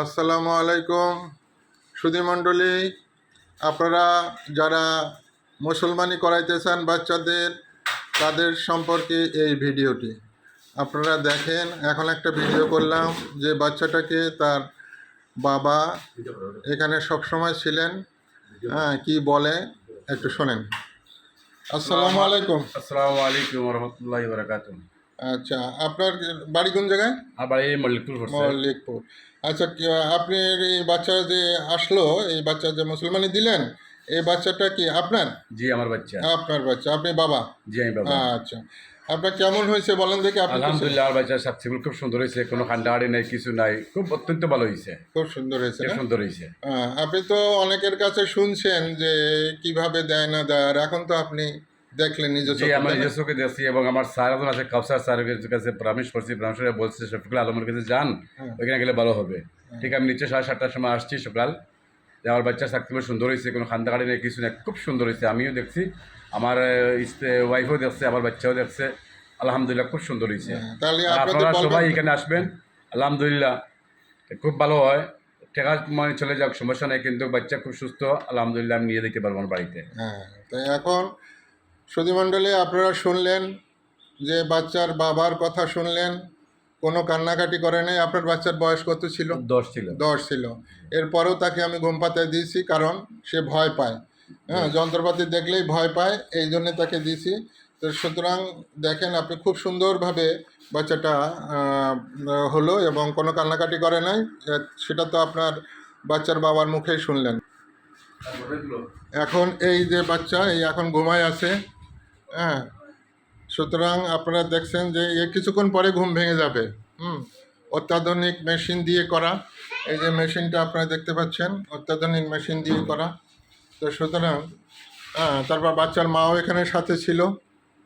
আসসালামু আলাইকুম। সুধীমণ্ডলী আপনারা যারা মুসলমানি করাইতেছেন বাচ্চাদের, তাদের সম্পর্কে এই ভিডিওটি। আপনারা দেখেন, এখন একটা ভিডিও করলাম যে বাচ্চাটাকে তার বাবা এখানে সবসময় ছিলেন। হ্যাঁ কি বলে? একটু শোনেন। আসসালামু আলাইকুম। আসসালামু আলাইকুম রহমতুল্লাহ বরকাত আচ্ছা আপনার বাড়ি কোন জায়গায়? আবার এই মল্লিকপুর মল্লিকপুর। আচ্ছা আপনার এই বাচ্চা যে আসলো এই বাচ্চা যে মুসলমানি দিলেন এই বাচ্চাটা কি আপনার? জি আমার বাচ্চা। আপনার বাচ্চা। আপনি বাবা? জি আমি বাবা। আচ্ছা। আপনার কেমন হয়েছে বলেন দেখি আপনি আলহামদুলিল্লাহ আমার বাচ্চা সাবসিবল খুব সুন্দর হয়েছে কোনো খান্ডাহাড়ি নাই কিছু নাই খুব অত্যন্ত ভালো হয়েছে। খুব সুন্দর হয়েছে সুন্দর হয়েছে। হ্যাঁ, আপনি তো অনেকের কাছে শুনছেন যে কীভাবে দেয় না দেয় আর এখন তো আপনি দেখলেন নিজে জি আমার দেখছি এবং আমার স্যার একজন আছে কাউসার স্যারের কাছে পরামর্শ করছি পরামর্শ বলছে শফিকুল আলমের কাছে যান হ্যাঁ। ওইখানে গেলে ভালো হবে। ঠিক আমি নিচে সাড়ে সাতটার সময় আসছি সকাল যে আমার বাচ্চা সুন্দর হয়েছে কোনো খান্দাকাড়ি নেই কিছু খুব সুন্দর হয়েছে আমিও দেখছি। আমার ওয়াইফও দেখছে আমার বাচ্চাও দেখছে। আলহামদুলিল্লাহ খুব সুন্দর হয়েছে। হ্যাঁ, আপনারা সবাই এখানে আসবেন আলহামদুলিল্লাহ। খুব ভালো হয়। টেকা মানে চলে যাক সমস্যা নেই কিন্তু বাচ্চা খুব সুস্থ আলহামদুলিল্লাহ আমি নিয়ে দিতে পারব আমার বাড়িতে। হ্যাঁ তো এখন সুধীমণ্ডলী আপনারা শুনলেন যে বাচ্চার বাবার কথা শুনলেন কোনো কান্নাকাটি করে নাই আপনার বাচ্চার বয়স কত ছিল? দশ ছিল। দশ ছিল। এরপরেও তাকে আমি ঘুম পাতায় দিয়েছি কারণ সে ভয় পায়। হ্যাঁ যন্ত্রপাতি দেখলেই ভয় পায় এই জন্যে তাকে দিয়েছি। তো সুতরাং দেখেন আপনি খুব সুন্দরভাবে বাচ্চাটা হলো এবং কোনো কান্নাকাটি করে নাই সেটা তো আপনার বাচ্চার বাবার মুখেই শুনলেন। এখন এই যে বাচ্চা, এই এখন ঘুমায় আছে হ্যাঁ। সুতরাং আপনারা দেখছেন যে এ কিছুক্ষণ পরে ঘুম ভেঙে যাবে, হুম। অত্যাধুনিক মেশিন দিয়ে করা, এই যে মেশিনটা আপনারা দেখতে পাচ্ছেন, অত্যাধুনিক মেশিন দিয়ে করা। তো সুতরাং হ্যাঁ তারপর বাচ্চার মাও এখানে সাথে ছিল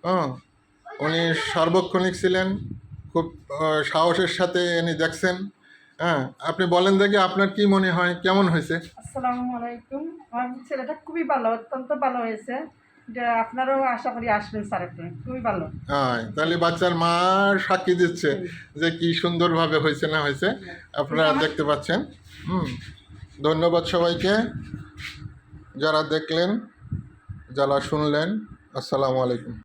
হ্যাঁ উনি সার্বক্ষণিক ছিলেন, খুব সাহসের সাথে ইনি দেখছেন। হ্যাঁ আপনি বলেন দেখি আপনার কি মনে হয় কেমন হয়েছে? আসসালামু আলাইকুম। আমার ছেলেটা খুবই ভালো অত্যন্ত ভালো হয়েছে। আপনারাও আশা করি আসবেন স্যার খুবই ভালো। হ্যাঁ তাহলে বাচ্চার মা সাক্ষী দিচ্ছে যে কি সুন্দরভাবে হয়েছে না হয়েছে। আপনারা দেখতে পাচ্ছেন। হুম ধন্যবাদ সবাইকে। যারা দেখলেন যারা শুনলেন আসসালামু আলাইকুম।